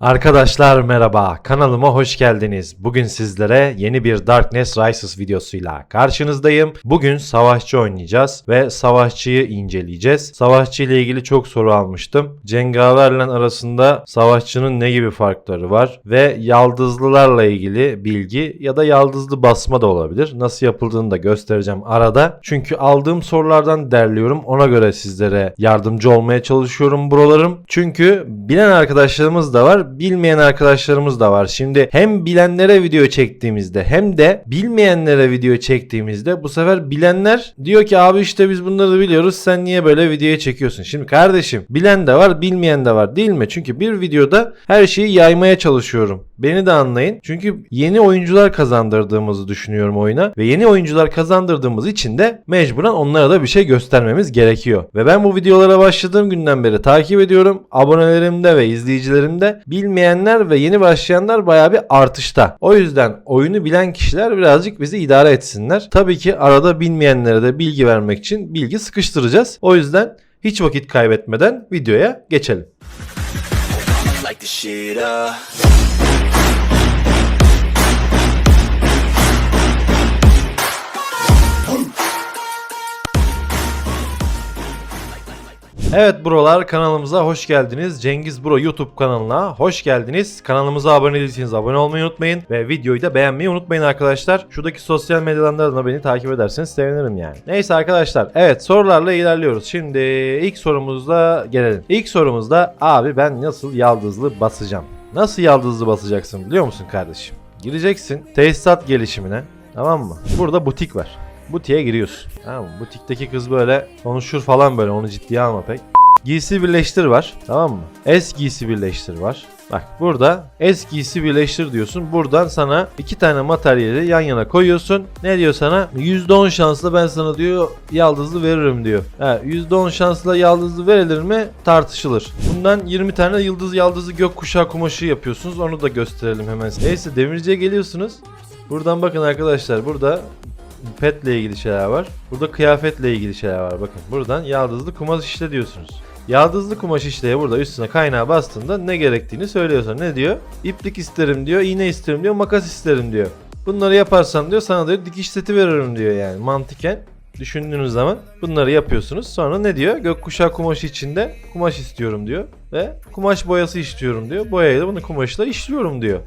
Arkadaşlar merhaba, kanalıma hoş geldiniz. Bugün sizlere yeni bir Darkness Rises videosuyla karşınızdayım. Bugün savaşçı oynayacağız ve savaşçıyı inceleyeceğiz. Savaşçı ile ilgili çok soru almıştım. Cengaverle arasında savaşçının ne gibi farkları var ve yaldızlılarla ilgili bilgi ya da yaldızlı basma da olabilir. Nasıl yapıldığını da göstereceğim arada. Çünkü aldığım sorulardan derliyorum. Ona göre sizlere yardımcı olmaya çalışıyorum buralarım. Çünkü bilen arkadaşlarımız da var, bilmeyen arkadaşlarımız da var. Şimdi hem bilenlere video çektiğimizde hem de bilmeyenlere video çektiğimizde bu sefer bilenler diyor ki abi işte biz bunları biliyoruz sen niye böyle videoya çekiyorsun? Şimdi kardeşim bilen de var bilmeyen de var değil mi? Çünkü bir videoda her şeyi yaymaya çalışıyorum. Beni de anlayın. Çünkü yeni oyuncular kazandırdığımızı düşünüyorum oyuna ve yeni oyuncular kazandırdığımız için de mecburen onlara da bir şey göstermemiz gerekiyor. Ve ben bu videolara başladığım günden beri takip ediyorum. Abonelerimde ve izleyicilerimde bilmeyenler ve yeni başlayanlar baya bir artışta. O yüzden oyunu bilen kişiler birazcık bizi idare etsinler. Tabii ki arada bilmeyenlere de bilgi vermek için bilgi sıkıştıracağız. O yüzden hiç vakit kaybetmeden videoya geçelim. like Evet brolar kanalımıza hoş geldiniz. Cengiz Bro YouTube kanalına hoş geldiniz. Kanalımıza abone değilseniz abone olmayı unutmayın ve videoyu da beğenmeyi unutmayın arkadaşlar. Şuradaki sosyal medyalardan da beni takip ederseniz sevinirim yani. Neyse arkadaşlar evet sorularla ilerliyoruz. Şimdi ilk sorumuzla gelelim. İlk sorumuzda abi ben nasıl yaldızlı basacağım? Nasıl yaldızlı basacaksın biliyor musun kardeşim? Gireceksin tesisat gelişimine tamam mı? Burada butik var. Butiğe giriyorsun. Tamam mı? Butikteki kız böyle konuşur falan böyle onu ciddiye alma pek. Giysi birleştir var. Tamam mı? Es giysi birleştir var. Bak burada es giysi birleştir diyorsun. Buradan sana iki tane materyali yan yana koyuyorsun. Ne diyor sana? %10 şansla ben sana diyor yaldızlı veririm diyor. Ha, %10 şansla yaldızlı verilir mi? Tartışılır. Bundan 20 tane yıldız yaldızlı gökkuşağı kumaşı yapıyorsunuz. Onu da gösterelim hemen. Neyse demirciye geliyorsunuz. Buradan bakın arkadaşlar burada petle ilgili şeyler var. Burada kıyafetle ilgili şeyler var. Bakın buradan yaldızlı kumaş işle diyorsunuz. Yaldızlı kumaş işleye burada üstüne kaynağı bastığında ne gerektiğini söylüyorsan ne diyor? İplik isterim diyor, iğne isterim diyor, makas isterim diyor. Bunları yaparsan diyor sana diyor dikiş seti veririm diyor yani mantıken düşündüğünüz zaman bunları yapıyorsunuz. Sonra ne diyor? Gökkuşağı kumaşı içinde kumaş istiyorum diyor ve kumaş boyası istiyorum diyor. Boyayla bunu kumaşla işliyorum diyor.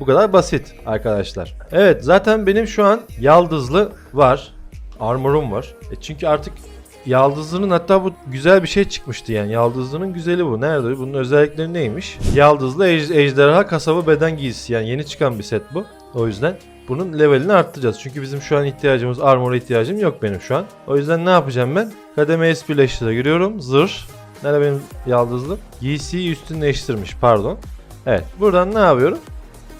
Bu kadar basit arkadaşlar. Evet zaten benim şu an yaldızlı var. Armorum var. E çünkü artık Yaldızlı'nın hatta bu güzel bir şey çıkmıştı yani. Yaldızlı'nın güzeli bu. Nerede? Bunun özellikleri neymiş? Yaldızlı ej- ejderha kasabı beden giysisi. Yani yeni çıkan bir set bu. O yüzden bunun levelini arttıracağız. Çünkü bizim şu an ihtiyacımız armora ihtiyacım yok benim şu an. O yüzden ne yapacağım ben? Kademe S birleştire giriyorum. Zırh. Nerede benim yaldızlı? Giysiyi üstünleştirmiş pardon. Evet. Buradan ne yapıyorum?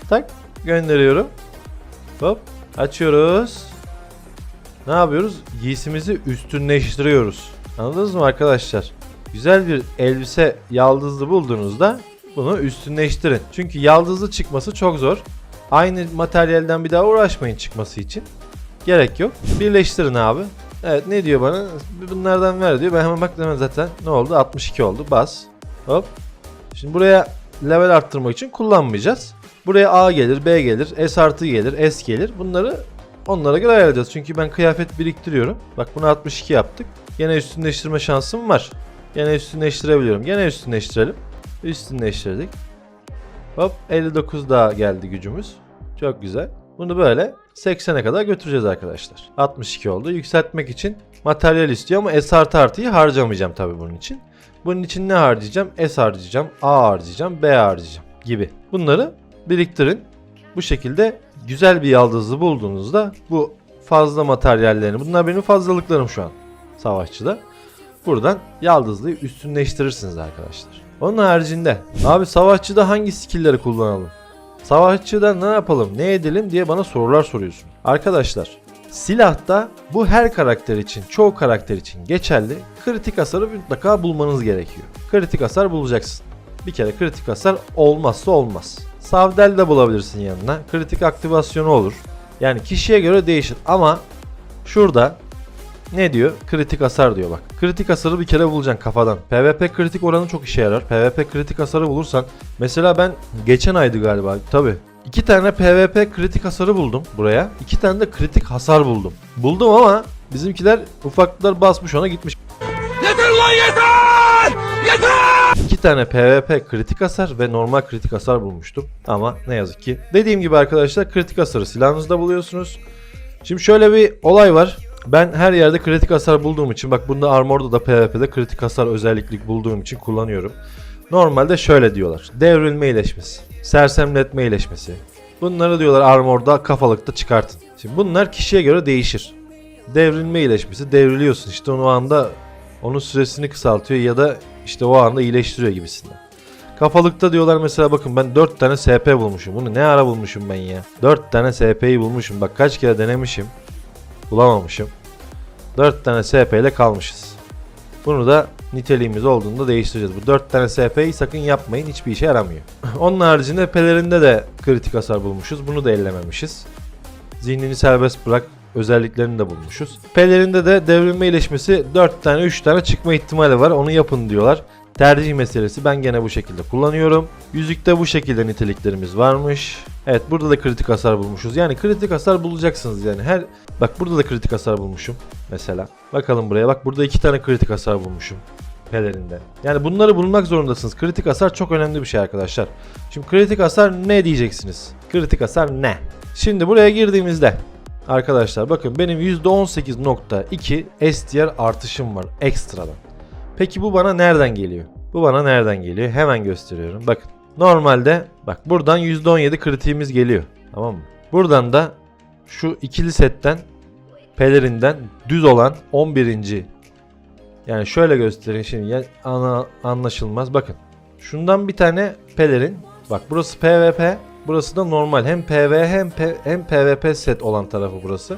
Tak gönderiyorum. Hop açıyoruz. Ne yapıyoruz? Giysimizi üstünleştiriyoruz. Anladınız mı arkadaşlar? Güzel bir elbise yaldızlı bulduğunuzda bunu üstünleştirin. Çünkü yaldızlı çıkması çok zor. Aynı materyalden bir daha uğraşmayın çıkması için. Gerek yok. Birleştirin abi. Evet ne diyor bana? Bunlardan ver diyor. Ben hemen baktım hemen zaten. Ne oldu? 62 oldu. Bas. Hop. Şimdi buraya level arttırmak için kullanmayacağız. Buraya A gelir, B gelir, S artı gelir, S gelir. Bunları onlara göre ayarlayacağız. Çünkü ben kıyafet biriktiriyorum. Bak bunu 62 yaptık. Gene üstünleştirme şansım var. Gene üstünleştirebiliyorum. Gene üstünleştirelim. Üstünleştirdik. Hop 59 daha geldi gücümüz. Çok güzel. Bunu böyle 80'e kadar götüreceğiz arkadaşlar. 62 oldu. Yükseltmek için materyal istiyor ama S artı artıyı harcamayacağım tabii bunun için. Bunun için ne harcayacağım? S harcayacağım, A harcayacağım, B harcayacağım gibi. Bunları biriktirin. Bu şekilde güzel bir yaldızı bulduğunuzda bu fazla materyallerini, bunlar benim fazlalıklarım şu an savaşçıda. Buradan yaldızlıyı üstünleştirirsiniz arkadaşlar. Onun haricinde abi savaşçıda hangi skill'leri kullanalım? Savaşçıda ne yapalım, ne edelim diye bana sorular soruyorsun. Arkadaşlar silahta bu her karakter için, çoğu karakter için geçerli. Kritik hasarı mutlaka bulmanız gerekiyor. Kritik hasar bulacaksın. Bir kere kritik hasar olmazsa olmaz. Savdel de bulabilirsin yanına. Kritik aktivasyonu olur. Yani kişiye göre değişir ama şurada Ne diyor? Kritik hasar diyor bak. Kritik hasarı bir kere bulacaksın kafadan. PvP kritik oranı çok işe yarar. PvP kritik hasarı bulursan. Mesela ben geçen aydı galiba tabi. İki tane PvP kritik hasarı buldum buraya. İki tane de kritik hasar buldum. Buldum ama bizimkiler ufaklıklar basmış ona gitmiş. İki tane PvP kritik hasar ve normal kritik hasar bulmuştum. Ama ne yazık ki. Dediğim gibi arkadaşlar kritik hasarı silahınızda buluyorsunuz. Şimdi şöyle bir olay var. Ben her yerde kritik hasar bulduğum için bak bunda Armor'da da PvP'de kritik hasar özelliklik bulduğum için kullanıyorum. Normalde şöyle diyorlar. Devrilme iyileşmesi, sersemletme iyileşmesi. Bunları diyorlar Armor'da kafalıkta çıkartın. Şimdi bunlar kişiye göre değişir. Devrilme iyileşmesi devriliyorsun işte o anda onun süresini kısaltıyor ya da işte o anda iyileştiriyor gibisinden. Kafalıkta diyorlar mesela bakın ben 4 tane SP bulmuşum. Bunu ne ara bulmuşum ben ya? 4 tane SP'yi bulmuşum. Bak kaç kere denemişim. Bulamamışım. 4 tane SP ile kalmışız. Bunu da niteliğimiz olduğunda değiştireceğiz. Bu 4 tane SP'yi sakın yapmayın. Hiçbir işe yaramıyor. Onun haricinde pelerinde de kritik hasar bulmuşuz. Bunu da ellememişiz. Zihnini serbest bırak özelliklerini de bulmuşuz. Pelerinde de devrilme iyileşmesi 4 tane 3 tane çıkma ihtimali var. Onu yapın diyorlar. Tercih meselesi ben gene bu şekilde kullanıyorum. Yüzükte bu şekilde niteliklerimiz varmış. Evet burada da kritik hasar bulmuşuz. Yani kritik hasar bulacaksınız yani. Her bak burada da kritik hasar bulmuşum mesela. Bakalım buraya bak burada iki tane kritik hasar bulmuşum pelerinde. Yani bunları bulmak zorundasınız. Kritik hasar çok önemli bir şey arkadaşlar. Şimdi kritik hasar ne diyeceksiniz? Kritik hasar ne? Şimdi buraya girdiğimizde arkadaşlar bakın benim %18.2 STR artışım var ekstradan. Peki bu bana nereden geliyor? Bu bana nereden geliyor? Hemen gösteriyorum. Bakın. Normalde bak buradan %17 kritiğimiz geliyor. Tamam mı? Buradan da şu ikili setten pelerinden düz olan 11. Yani şöyle göstereyim şimdi ana, anlaşılmaz. Bakın. Şundan bir tane pelerin. Bak burası PvP. Burası da normal. Hem PV hem P, hem PvP set olan tarafı burası.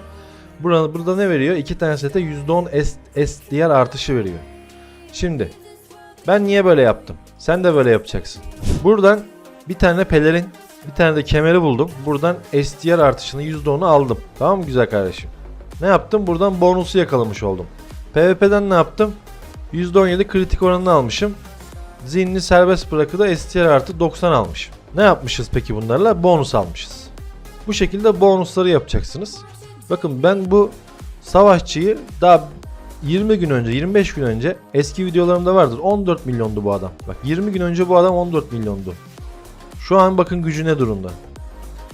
Burada, burada ne veriyor? İki tane sete %10 S, SDR artışı veriyor. Şimdi ben niye böyle yaptım? Sen de böyle yapacaksın. Buradan bir tane pelerin, bir tane de kemeri buldum. Buradan SDR artışını %10'u aldım. Tamam mı güzel kardeşim? Ne yaptım? Buradan bonusu yakalamış oldum. PvP'den ne yaptım? %17 kritik oranını almışım. Zihnini serbest bırakı da STR artı 90 almışım. Ne yapmışız peki bunlarla? Bonus almışız. Bu şekilde bonusları yapacaksınız. Bakın ben bu savaşçıyı daha 20 gün önce, 25 gün önce eski videolarımda vardır. 14 milyondu bu adam. Bak 20 gün önce bu adam 14 milyondu. Şu an bakın gücü ne durumda.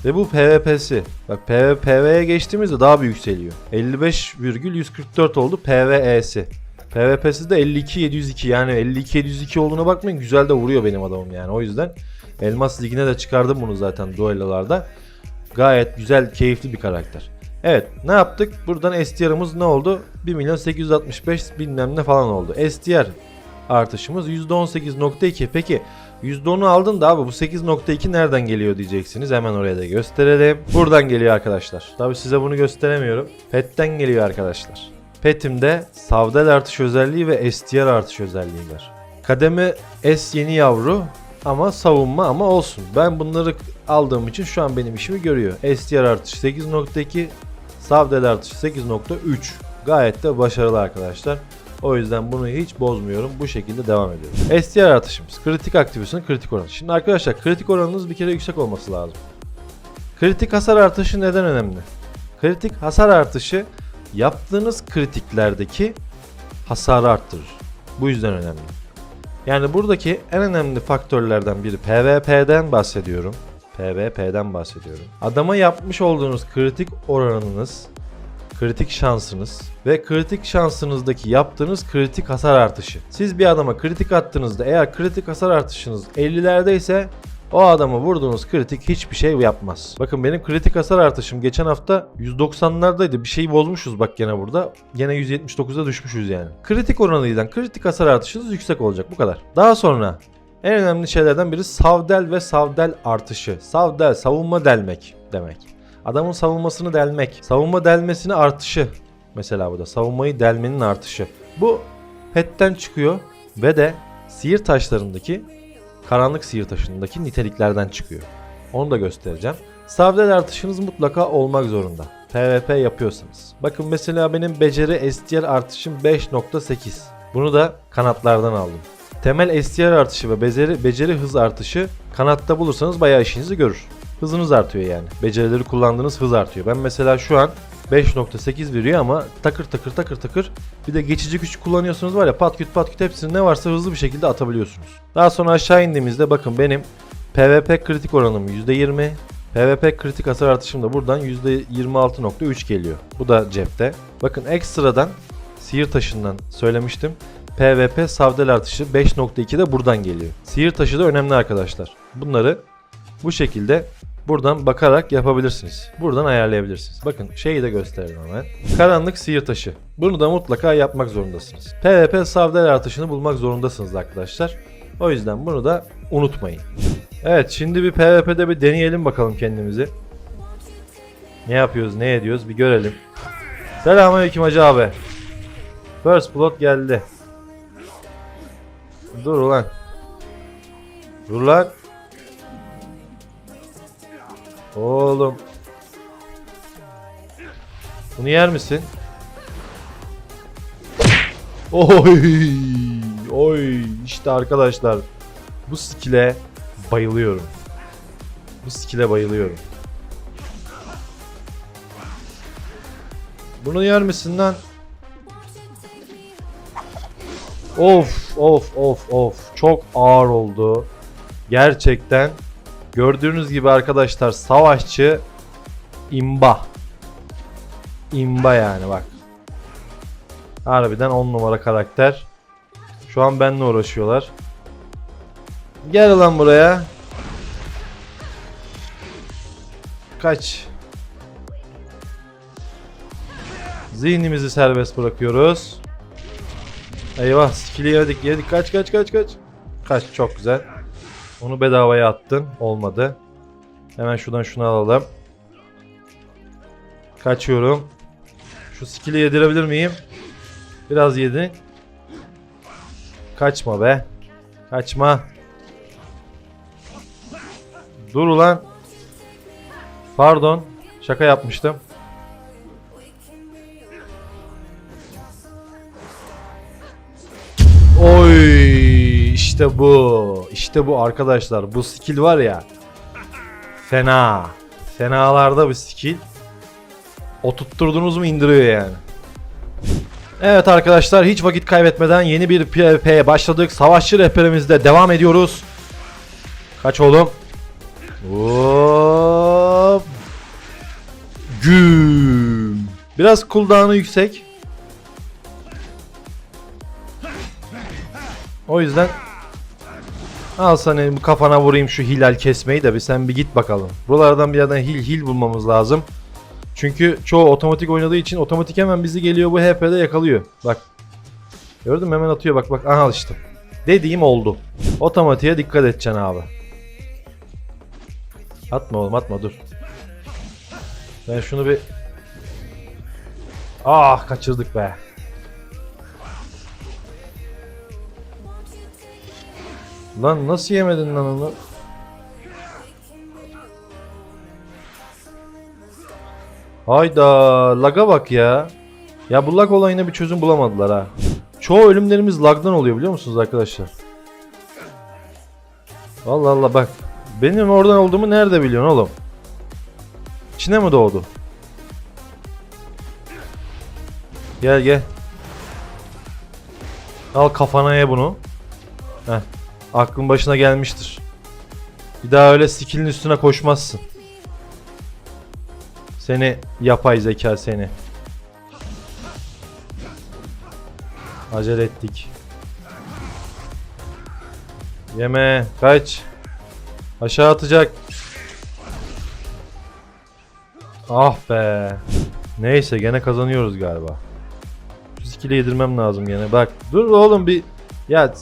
Ve bu PvP'si. Bak PV, Pv'ye geçtiğimizde daha bir yükseliyor. 55,144 oldu PvE'si. PvP'si de 52,702 yani 52,702 olduğuna bakmayın güzel de vuruyor benim adamım yani o yüzden. Elmas Ligi'ne de çıkardım bunu zaten duellolarda. Gayet güzel, keyifli bir karakter. Evet ne yaptık? Buradan STR'ımız ne oldu? 1 milyon 865 bilmem ne falan oldu. STR artışımız %18.2. Peki %10'u aldın da abi bu 8.2 nereden geliyor diyeceksiniz. Hemen oraya da gösterelim. Buradan geliyor arkadaşlar. Tabi size bunu gösteremiyorum. Pet'ten geliyor arkadaşlar. Pet'imde savdel artış özelliği ve STR artış özelliği var. Kademe S yeni yavru ama savunma ama olsun. Ben bunları aldığım için şu an benim işimi görüyor. STR artış 8.2, Savdel artış 8.3. Gayet de başarılı arkadaşlar. O yüzden bunu hiç bozmuyorum. Bu şekilde devam ediyorum. STR artışımız. Kritik aktivasyon kritik oranı. Şimdi arkadaşlar kritik oranınız bir kere yüksek olması lazım. Kritik hasar artışı neden önemli? Kritik hasar artışı yaptığınız kritiklerdeki hasarı arttırır. Bu yüzden önemli. Yani buradaki en önemli faktörlerden biri PvP'den bahsediyorum. PvP'den bahsediyorum. Adama yapmış olduğunuz kritik oranınız, kritik şansınız ve kritik şansınızdaki yaptığınız kritik hasar artışı. Siz bir adama kritik attığınızda eğer kritik hasar artışınız 50'lerde ise o adama vurduğunuz kritik hiçbir şey yapmaz. Bakın benim kritik hasar artışım geçen hafta 190'lardaydı. Bir şeyi bozmuşuz bak gene burada. Gene 179'a düşmüşüz yani. Kritik oranıyla kritik hasar artışınız yüksek olacak bu kadar. Daha sonra en önemli şeylerden biri savdel ve savdel artışı. Savdel savunma delmek demek. Adamın savunmasını delmek. Savunma delmesini artışı. Mesela bu da savunmayı delmenin artışı. Bu petten çıkıyor ve de sihir taşlarındaki karanlık sihir taşındaki niteliklerden çıkıyor. Onu da göstereceğim. Savdel artışınız mutlaka olmak zorunda. PvP yapıyorsanız. Bakın mesela benim beceri STR artışım 5.8. Bunu da kanatlardan aldım. Temel STR artışı ve beceri, beceri hız artışı kanatta bulursanız bayağı işinizi görür. Hızınız artıyor yani. Becerileri kullandığınız hız artıyor. Ben mesela şu an 5.8 veriyor ama takır takır takır takır bir de geçici güç kullanıyorsunuz var ya pat küt pat küt hepsini ne varsa hızlı bir şekilde atabiliyorsunuz. Daha sonra aşağı indiğimizde bakın benim PvP kritik oranım %20. PvP kritik hasar artışım da buradan %26.3 geliyor. Bu da cepte. Bakın ekstradan sihir taşından söylemiştim. PvP savdel artışı 5.2 de buradan geliyor. Sihir taşı da önemli arkadaşlar. Bunları bu şekilde buradan bakarak yapabilirsiniz. Buradan ayarlayabilirsiniz. Bakın şeyi de göstereyim hemen. Karanlık sihir taşı. Bunu da mutlaka yapmak zorundasınız. PvP savdel artışını bulmak zorundasınız arkadaşlar. O yüzden bunu da unutmayın. Evet şimdi bir PvP'de bir deneyelim bakalım kendimizi. Ne yapıyoruz ne ediyoruz bir görelim. Selamünaleyküm hacı abi. First Blood geldi. Dur ulan. Dur lan. Oğlum. Bunu yer misin? Oy! Oy! İşte arkadaşlar. Bu skill'e bayılıyorum. Bu skill'e bayılıyorum. Bunu yer misin lan? Of of of of çok ağır oldu. Gerçekten gördüğünüz gibi arkadaşlar savaşçı imba. İmba yani bak. Harbiden 10 numara karakter. Şu an benimle uğraşıyorlar. Gel lan buraya. Kaç. Zihnimizi serbest bırakıyoruz. Eyvah skill'i yedik yedik kaç kaç kaç kaç. Kaç çok güzel. Onu bedavaya attın olmadı. Hemen şuradan şunu alalım. Kaçıyorum. Şu skill'i yedirebilir miyim? Biraz yedin. Kaçma be. Kaçma. Dur ulan. Pardon. Şaka yapmıştım. Oy işte bu. İşte bu arkadaşlar. Bu skill var ya. Fena. Fenalarda bir skill. Oturtturdunuz mu indiriyor yani. Evet arkadaşlar hiç vakit kaybetmeden yeni bir PvP'ye başladık. Savaşçı rehberimizde devam ediyoruz. Kaç oğlum? Hop. Güm. Biraz cooldown'u yüksek. O yüzden al sana bu kafana vurayım şu hilal kesmeyi de bir sen bir git bakalım. Buralardan bir yerden hil hil bulmamız lazım. Çünkü çoğu otomatik oynadığı için otomatik hemen bizi geliyor bu HP'de yakalıyor. Bak. Gördün mü hemen atıyor bak bak aha işte. Dediğim oldu. Otomatiğe dikkat edeceksin abi. Atma oğlum atma dur. Ben şunu bir... Ah kaçırdık be. Lan nasıl yemedin lan onu? Hayda laga bak ya. Ya bu lag olayına bir çözüm bulamadılar ha. Çoğu ölümlerimiz lagdan oluyor biliyor musunuz arkadaşlar? Allah Allah bak. Benim oradan olduğumu nerede biliyorsun oğlum? İçine mi doğdu? Gel gel. Al kafana ye bunu. Heh. Aklın başına gelmiştir. Bir daha öyle skill'in üstüne koşmazsın. Seni yapay zeka seni. Acele ettik. Yeme kaç. Aşağı atacak. Ah be. Neyse gene kazanıyoruz galiba. Şu skill'i yedirmem lazım gene. Bak dur oğlum bir ya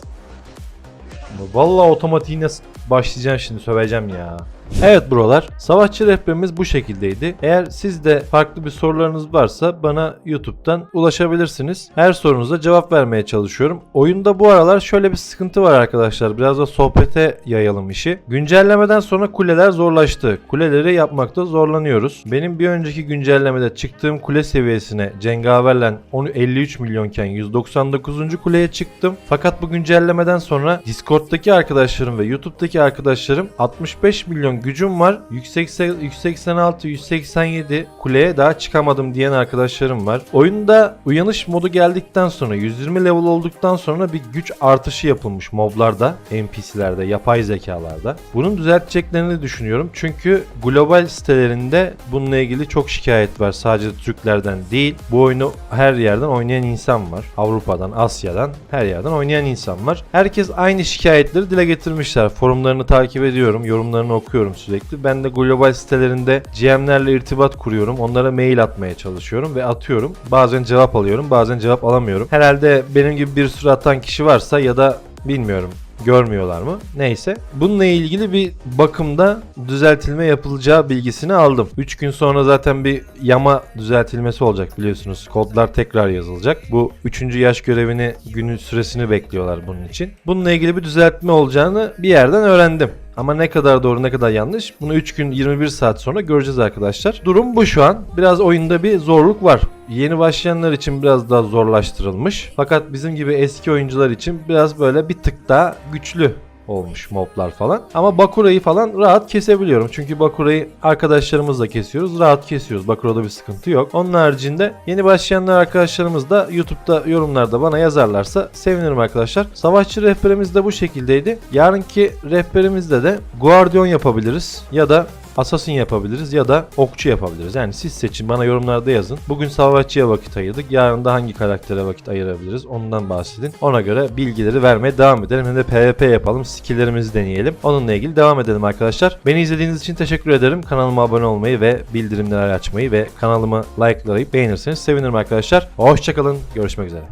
Vallahi otomatiğine başlayacağım şimdi söveceğim ya. Evet buralar. Savaşçı rehberimiz bu şekildeydi. Eğer sizde farklı bir sorularınız varsa bana YouTube'dan ulaşabilirsiniz. Her sorunuza cevap vermeye çalışıyorum. Oyunda bu aralar şöyle bir sıkıntı var arkadaşlar. Biraz da sohbete yayalım işi. Güncellemeden sonra kuleler zorlaştı. Kuleleri yapmakta zorlanıyoruz. Benim bir önceki güncellemede çıktığım kule seviyesine cengaverle onu 53 milyonken 199. kuleye çıktım. Fakat bu güncellemeden sonra Discord'daki arkadaşlarım ve YouTube'daki arkadaşlarım 65 milyon gücüm var. 186 187 kuleye daha çıkamadım diyen arkadaşlarım var. Oyunda uyanış modu geldikten sonra 120 level olduktan sonra bir güç artışı yapılmış moblarda, NPC'lerde, yapay zekalarda. Bunun düzelteceklerini düşünüyorum. Çünkü global sitelerinde bununla ilgili çok şikayet var. Sadece Türklerden değil. Bu oyunu her yerden oynayan insan var. Avrupa'dan, Asya'dan her yerden oynayan insan var. Herkes aynı şikayetleri dile getirmişler. Forumlarını takip ediyorum, yorumlarını okuyorum sürekli. Ben de global sitelerinde GM'lerle irtibat kuruyorum. Onlara mail atmaya çalışıyorum ve atıyorum. Bazen cevap alıyorum, bazen cevap alamıyorum. Herhalde benim gibi bir sürü atan kişi varsa ya da bilmiyorum görmüyorlar mı? Neyse. Bununla ilgili bir bakımda düzeltilme yapılacağı bilgisini aldım. 3 gün sonra zaten bir yama düzeltilmesi olacak biliyorsunuz. Kodlar tekrar yazılacak. Bu 3. yaş görevini günün süresini bekliyorlar bunun için. Bununla ilgili bir düzeltme olacağını bir yerden öğrendim. Ama ne kadar doğru ne kadar yanlış bunu 3 gün 21 saat sonra göreceğiz arkadaşlar. Durum bu şu an. Biraz oyunda bir zorluk var. Yeni başlayanlar için biraz daha zorlaştırılmış. Fakat bizim gibi eski oyuncular için biraz böyle bir tık daha güçlü olmuş moblar falan. Ama Bakura'yı falan rahat kesebiliyorum. Çünkü Bakura'yı arkadaşlarımızla kesiyoruz. Rahat kesiyoruz. Bakura'da bir sıkıntı yok. Onun haricinde yeni başlayanlar arkadaşlarımız da YouTube'da yorumlarda bana yazarlarsa sevinirim arkadaşlar. Savaşçı rehberimiz de bu şekildeydi. Yarınki rehberimizde de Guardian yapabiliriz ya da Assassin yapabiliriz ya da okçu yapabiliriz. Yani siz seçin bana yorumlarda yazın. Bugün savaşçıya vakit ayırdık. Yarın da hangi karaktere vakit ayırabiliriz ondan bahsedin. Ona göre bilgileri vermeye devam edelim. Hem de PvP yapalım. Skilllerimizi deneyelim. Onunla ilgili devam edelim arkadaşlar. Beni izlediğiniz için teşekkür ederim. Kanalıma abone olmayı ve bildirimleri açmayı ve kanalımı like'layıp beğenirseniz sevinirim arkadaşlar. Hoşçakalın. Görüşmek üzere.